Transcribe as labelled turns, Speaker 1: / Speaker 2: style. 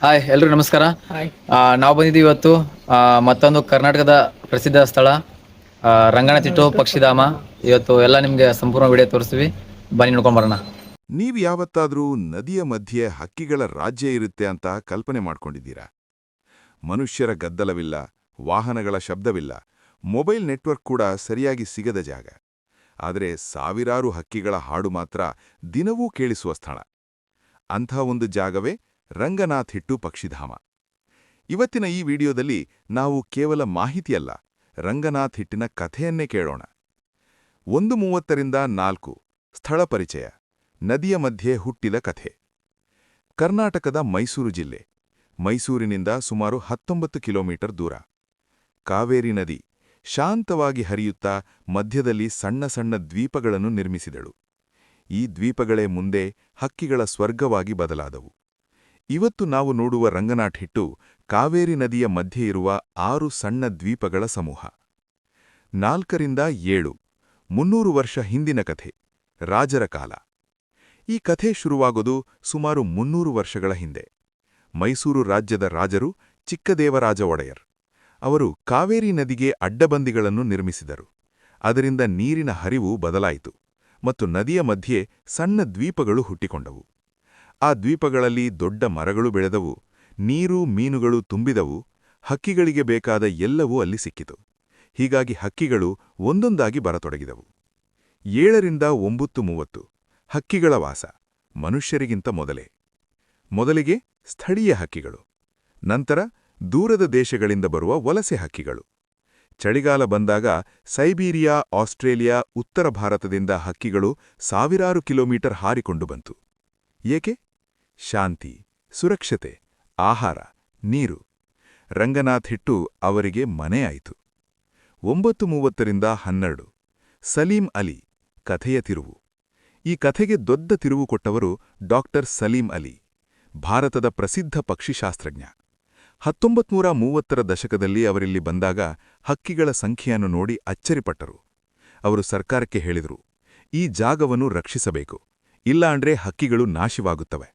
Speaker 1: Hi ಎಲ್ರಿಗೂ ನಮಸ್ಕಾರ. ನಾವು ಬಂದಿದ್ದೀವಿ ಇವತ್ತು ಆ, ಮತ್ತೊಂದು ಕರ್ನಾಟಕದ ಪ್ರಸಿದ್ಧ ಸ್ಥಳ ಆ, ರಂಗನತಿಟ್ಟು ಪಕ್ಷಿಧಾಮ. ಇವತ್ತು ಎಲ್ಲ ನಿಮಗೆ ಸಂಪೂರ್ಣ ವಿಡಿಯೋ ತೋರಿಸ್ತೀವಿ. ಬನ್ನಿ ನೋಡ್ಕೊಂಡ್ ಬರೋಣ.
Speaker 2: ನೀವು ಯಾವತ್ತಾದ್ರೂ ನದಿಯ ಮಧ್ಯೆ ಹಕ್ಕಿಗಳ ರಾಜ್ಯ ಇರುತ್ತೆ ಅಂತ ಕಲ್ಪನೆ ಮಾಡ್ಕೊಂಡಿದ್ದೀರಾ? ಮನುಷ್ಯರ ಗದ್ದಲವಿಲ್ಲ ವಾಹನಗಳ ಶಬ್ದವಿಲ್ಲ ಮೊಬೈಲ್ ನೆಟ್ವರ್ಕ್ ಕೂಡ ಸರಿಯಾಗಿ ಸಿಗದ ಜಾಗ. ಆದರೆ ಸಾವಿರಾರು ಹಕ್ಕಿಗಳ ಹಾಡು ಮಾತ್ರ ದಿನವೂ ಕೇಳಿಸುವ ಸ್ಥಳ. ಅಂಥ ಒಂದು ಜಾಗವೇ ರಂಗನಾಥ್ ಹಿಟ್ಟು ಪಕ್ಷಿಧಾಮ. ಇವತ್ತಿನ ಈ ವಿಡಿಯೋದಲ್ಲಿ ನಾವು ಕೇವಲ ಮಾಹಿತಿಯಲ್ಲ, ರಂಗನಾಥ್ ಹಿಟ್ಟಿನ ಕಥೆಯನ್ನೇ ಕೇಳೋಣ. ಒಂದು ಮೂವತ್ತರಿಂದ ನಾಲ್ಕು, ಸ್ಥಳ ಪರಿಚಯ, ನದಿಯ ಮಧ್ಯೆ ಹುಟ್ಟಿದ ಕಥೆ. ಕರ್ನಾಟಕದ ಮೈಸೂರು ಜಿಲ್ಲೆ, ಮೈಸೂರಿನಿಂದ ಸುಮಾರು ಹತ್ತೊಂಬತ್ತು ಕಿಲೋಮೀಟರ್ ದೂರ. ಕಾವೇರಿ ನದಿ ಶಾಂತವಾಗಿ ಹರಿಯುತ್ತಾ ಮಧ್ಯದಲ್ಲಿ ಸಣ್ಣ ಸಣ್ಣ ದ್ವೀಪಗಳನ್ನು ನಿರ್ಮಿಸಿದಳು. ಈ ದ್ವೀಪಗಳೇ ಮುಂದೆ ಹಕ್ಕಿಗಳ ಸ್ವರ್ಗವಾಗಿ ಬದಲಾದವು. ಇವತ್ತು ನಾವು ನೋಡುವ ರಂಗನಾಥ್ ಹಿಟ್ಟು ಕಾವೇರಿ ನದಿಯ ಮಧ್ಯೆ ಇರುವ ಆರು ಸಣ್ಣ ದ್ವೀಪಗಳ ಸಮೂಹ. ನಾಲ್ಕರಿಂದ ಏಳು, ಮುನ್ನೂರು ವರ್ಷ ಹಿಂದಿನ ಕಥೆ, ರಾಜರ ಕಾಲ. ಈ ಕಥೆ ಶುರುವಾಗೋದು ಸುಮಾರು ಮುನ್ನೂರು ವರ್ಷಗಳ ಹಿಂದೆ. ಮೈಸೂರು ರಾಜ್ಯದ ರಾಜರು ಚಿಕ್ಕದೇವರಾಜ ಒಡೆಯರ್. ಅವರು ಕಾವೇರಿ ನದಿಗೆ ಅಡ್ಡಬಂದಿಗಳನ್ನು ನಿರ್ಮಿಸಿದರು. ಅದರಿಂದ ನೀರಿನ ಹರಿವು ಬದಲಾಯಿತು ಮತ್ತು ನದಿಯ ಮಧ್ಯೆ ಸಣ್ಣ ದ್ವೀಪಗಳು ಹುಟ್ಟಿಕೊಂಡವು. ಆ ದ್ವೀಪಗಳಲ್ಲಿ ದೊಡ್ಡ ಮರಗಳು ಬೆಳೆದವು, ನೀರು ಮೀನುಗಳು ತುಂಬಿದವು, ಹಕ್ಕಿಗಳಿಗೆ ಬೇಕಾದ ಎಲ್ಲವೂ ಅಲ್ಲಿ ಸಿಕ್ಕಿತು. ಹೀಗಾಗಿ ಹಕ್ಕಿಗಳು ಒಂದೊಂದಾಗಿ ಬರತೊಡಗಿದವು. ಏಳರಿಂದ ಒಂಬತ್ತು ಮೂವತ್ತು, ಹಕ್ಕಿಗಳ ವಾಸ, ಮನುಷ್ಯರಿಗಿಂತ ಮೊದಲೇ. ಮೊದಲಿಗೆ ಸ್ಥಳೀಯ ಹಕ್ಕಿಗಳು, ನಂತರ ದೂರದ ದೇಶಗಳಿಂದ ಬರುವ ವಲಸೆ ಹಕ್ಕಿಗಳು. ಚಳಿಗಾಲ ಬಂದಾಗ ಸೈಬೀರಿಯಾ, ಆಸ್ಟ್ರೇಲಿಯಾ, ಉತ್ತರ ಭಾರತದಿಂದ ಹಕ್ಕಿಗಳು ಸಾವಿರಾರು ಕಿಲೋಮೀಟರ್ ಹಾರಿಕೊಂಡು ಬಂತು. ಏಕೆ? ಶಾಂತಿ, ಸುರಕ್ಷತೆ, ಆಹಾರ, ನೀರು. ರಂಗನಾಥ್ ಹಿಟ್ಟು ಅವರಿಗೆ ಮನೆಯಾಯಿತು. ಒಂಬತ್ತು ಮೂವತ್ತರಿಂದ ಹನ್ನೆರಡು. ಸಲೀಂ ಅಲಿ, ಕಥೆಯ ತಿರುವು. ಈ ಕಥೆಗೆ ದೊಡ್ಡ ತಿರುವು ಕೊಟ್ಟವರು ಡಾಕ್ಟರ್ ಸಲೀಂ ಅಲಿ, ಭಾರತದ ಪ್ರಸಿದ್ಧ ಪಕ್ಷಿಶಾಸ್ತ್ರಜ್ಞ. ಹತ್ತೊಂಬತ್ನೂರ ಮೂವತ್ತರ ದಶಕದಲ್ಲಿ ಅವರಿಲ್ಲಿ ಬಂದಾಗ ಹಕ್ಕಿಗಳ ಸಂಖ್ಯೆಯನ್ನು ನೋಡಿ ಅಚ್ಚರಿಪಟ್ಟರು. ಅವರು ಸರ್ಕಾರಕ್ಕೆ ಹೇಳಿದರು, ಈ ಜಾಗವನ್ನು ರಕ್ಷಿಸಬೇಕು ಇಲ್ಲಾಂಡ್ರೆ ಹಕ್ಕಿಗಳು ನಾಶವಾಗುತ್ತವೆ.